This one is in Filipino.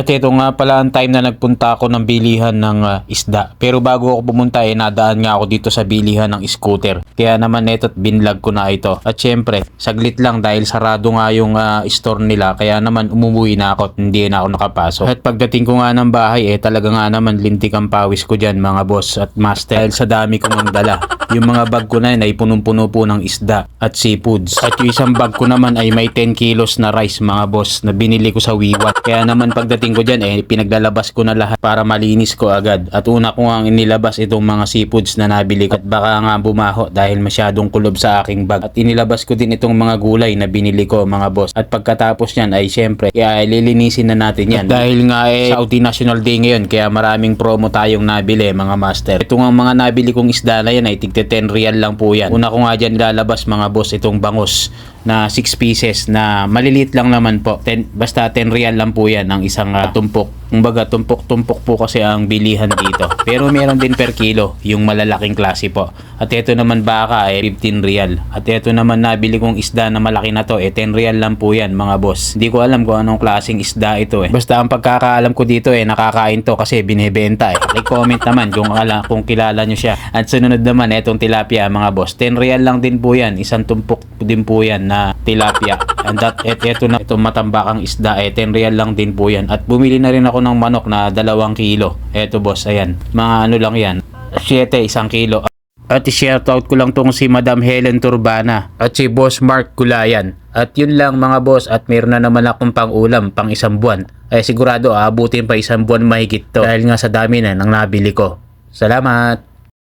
At ito nga pala ang time na nagpunta ako ng bilihan ng ah, isda. Pero bago ako pumunta eh, nadaan nga ako dito sa bilihan ng scooter. Kaya naman ito't binlog ko na ito. At syempre, saglit lang dahil sarado nga yung ah, store nila. Kaya naman umuwi na ako at hindi na ako nakapasok. At pagdating ko nga ng bahay eh, talaga nga naman lintik ang pawis ko dyan mga boss at master. Dahil sa dami kong dala. Yung mga bag ko na yun ay punong-puno po ng isda at seafoods. At yung isang bag ko naman ay may 10 kilos na rice mga boss na binili ko sa Wiwat. Kaya naman pagdating ko dyan eh pinaglalabas ko na lahat para malinis ko agad. At una ko nga inilabas itong mga seafoods na nabili ko at baka nga bumaho dahil masyadong kulob sa aking bag. At inilabas ko din itong mga gulay na binili ko mga boss. At pagkatapos yan ay syempre kaya lilinisin na natin yan. At dahil nga eh Saudi National Day ngayon kaya maraming promo tayong nabili mga master. Ito nga mga nabili kong isda na yan ay tigte 10 real lang po yan. Una ko nga dyan ilalabas mga boss itong bangus na 6 pieces na maliliit lang naman po. 10, basta 10 real lang po yan ang isang ah, tumpok. Kumbaga tumpok-tumpok po kasi ang bilihan dito. Pero meron din per kilo yung malalaking klase po. At ito naman baka ay 15 real. At ito naman nabili kong isda na malaki na to eh 10 real lang po yan mga boss. Hindi ko alam kung anong klaseng isda ito eh. Basta ang pagkakaalam ko dito eh nakakain to kasi binebenta eh. I-comment naman kung, ala, kung kilala nyo siya. At sunod naman etong tilapia mga boss. 10 real lang din po yan. Isang tumpok din po yan na tilapia. And that, et, eto na itong matambakang isda eh 10 real lang din po yan. At bumili na rin ako ng manok na 2 kilo. Eto boss, ayan. Mga ano lang yan. 7 isang kilo. At i-shoutout ko lang tong si Madam Helen Turbana at si Boss Mark Gulayan. At yun lang mga boss at meron na naman akong pang ulam pang isang buwan. Ay sigurado aabutin pa isang buwan mahigit to dahil nga sa dami na nang nabili ko. Salamat!